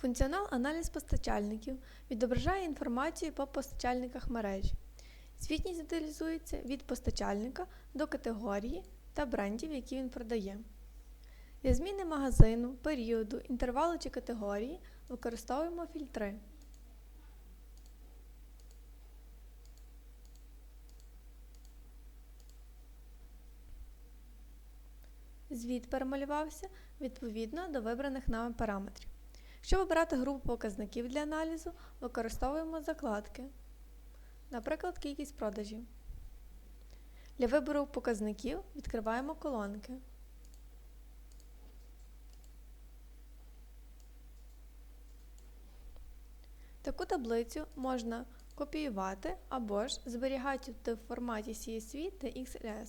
Функціонал аналіз постачальників відображає інформацію по постачальниках мережі. Звітність деталізується від постачальника до категорії та брендів, які він продає. Для зміни магазину, періоду, інтервалу чи категорії використовуємо фільтри. Звіт перемалювався відповідно до вибраних нами параметрів. Щоб обрати групу показників для аналізу, використовуємо закладки, наприклад, кількість продажів. Для вибору показників відкриваємо колонки. Таку таблицю можна копіювати або ж зберігати в форматі CSV та XLS.